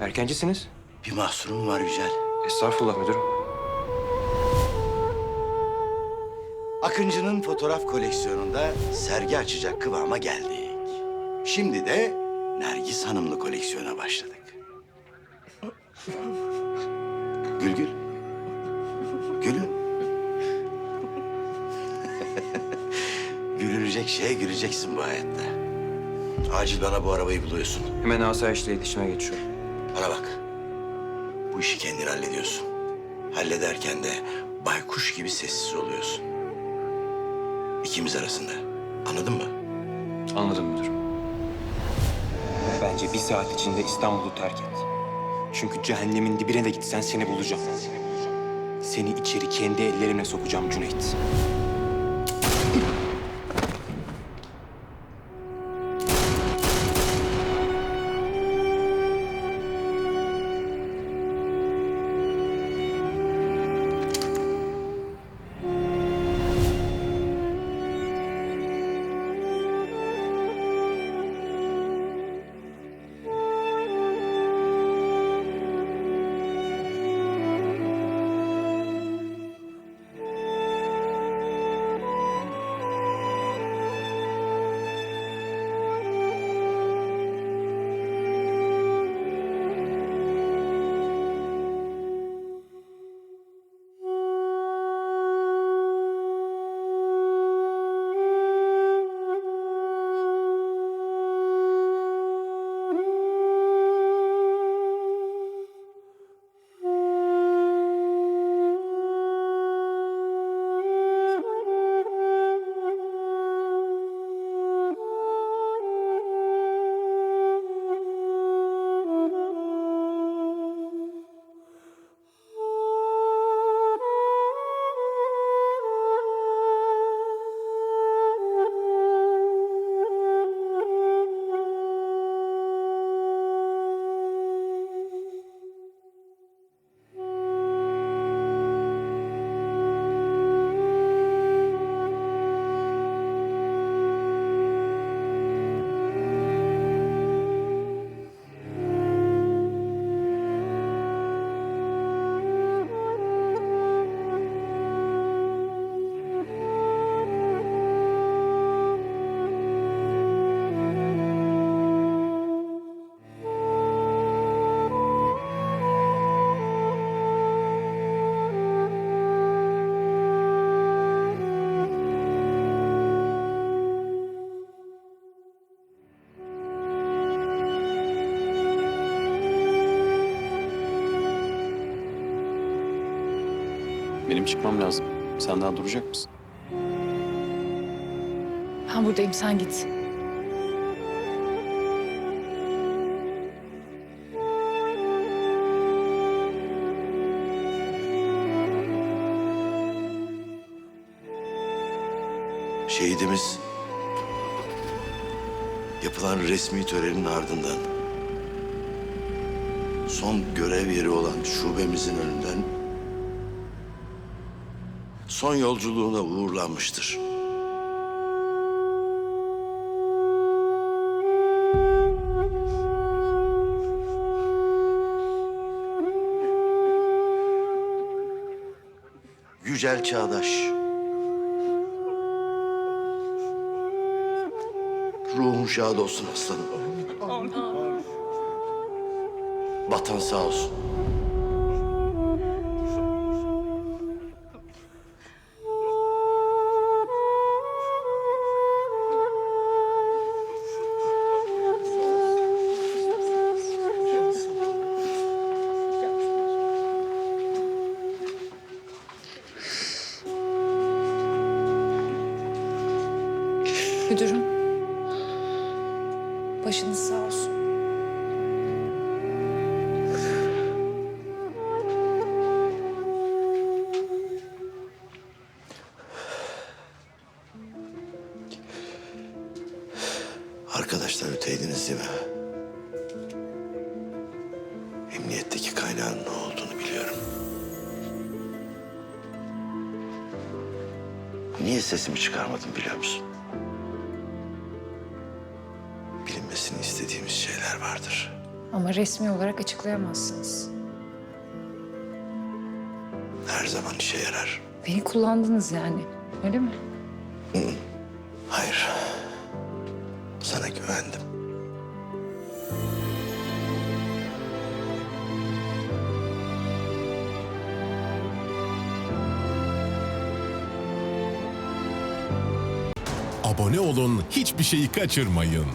Erkencisiniz. Bir mahsurum var Yücel. Estağfurullah müdürüm. Akıncı'nın fotoğraf koleksiyonunda sergi açacak kıvama geldik. Şimdi de Nergis Hanımlı koleksiyona başladık. Gül gül. Gülün. Gülünecek şeye güleceksin bu hayatta. Acil bana bu arabayı buluyorsun. Hemen asayişle iletişime geçiyorum. Bana bak. Bu işi kendin hallediyorsun. Hallederken de baykuş gibi sessiz oluyorsun. İkimiz arasında. Anladın mı? Anladım müdürüm. Bence bir saat içinde İstanbul'u terk et. Çünkü cehennemin dibine de gitsen seni bulacağım. Seni içeri kendi ellerimle sokacağım Cüneyt. Benim çıkmam lazım. Sen daha duracak mısın? Ben buradayım sen git. Şehidimiz yapılan resmi törenin ardından son görev yeri olan şubemizin önünden son yolculuğuna uğurlanmıştır. Yücel Çağdaş. Ruhun şad olsun aslanım. Vatan sağ olsun. Müdürüm. Başınız sağ olsun. Arkadaşlar öteydiniz değil mi? Emniyetteki kaynağın ne olduğunu biliyorum. Niye sesimi çıkarmadım biliyor musun? Şeyler vardır. Ama resmi olarak açıklayamazsınız. Her zaman işe yarar. Beni kullandınız yani. Öyle mi? Hayır. Sana güvendim. Abone olun, hiçbir şeyi kaçırmayın.